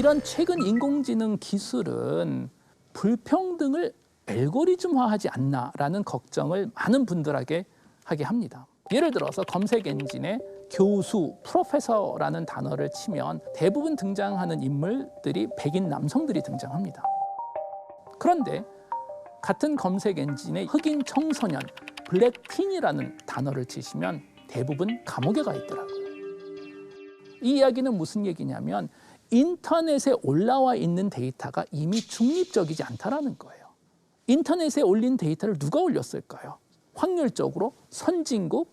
이런 최근 인공지능 기술은 불평등을 알고리즘화하지 않나라는 걱정을 많은 분들에게 하게 합니다. 예를 들어서 검색 엔진에 교수, 프로페서라는 단어를 치면 대부분 등장하는 인물들이 백인 남성들이 등장합니다. 그런데 같은 검색 엔진에 흑인 청소년, 블랙퀸이라는 단어를 치시면 대부분 감옥에 가 있더라고요. 이 이야기는 무슨 얘기냐면 인터넷에 올라와 있는 데이터가 이미 중립적이지 않다라는 거예요. 인터넷에 올린 데이터를 누가 올렸을까요? 확률적으로 선진국,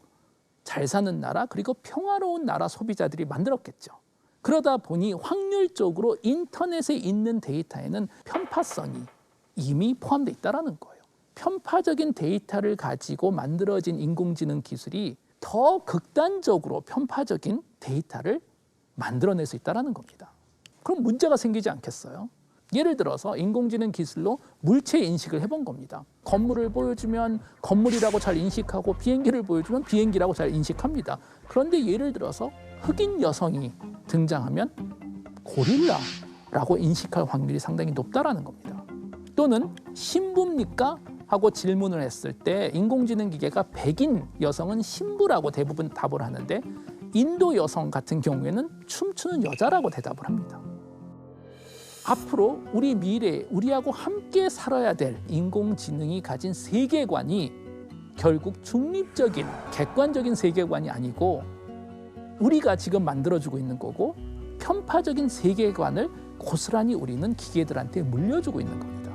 잘 사는 나라, 그리고 평화로운 나라 소비자들이 만들었겠죠. 그러다 보니 확률적으로 인터넷에 있는 데이터에는 편파성이 이미 포함되어 있다는 거예요. 편파적인 데이터를 가지고 만들어진 인공지능 기술이 더 극단적으로 편파적인 데이터를 만들어낼 수 있다는 겁니다. 그럼 문제가 생기지 않겠어요? 예를 들어서 인공지능 기술로 물체 인식을 해본 겁니다. 건물을 보여주면 건물이라고 잘 인식하고 비행기를 보여주면 비행기라고 잘 인식합니다. 그런데 예를 들어서 흑인 여성이 등장하면 고릴라라고 인식할 확률이 상당히 높다라는 겁니다. 또는 신부입니까? 하고 질문을 했을 때 인공지능 기계가 백인 여성은 신부라고 대부분 답을 하는데 인도 여성 같은 경우에는 춤추는 여자라고 대답을 합니다. 앞으로 우리 미래, 우리하고 함께 살아야 될 인공지능이 가진 세계관이 결국 중립적인, 객관적인 세계관이 아니고 우리가 지금 만들어주고 있는 거고 편파적인 세계관을 고스란히 우리는 기계들한테 물려주고 있는 겁니다.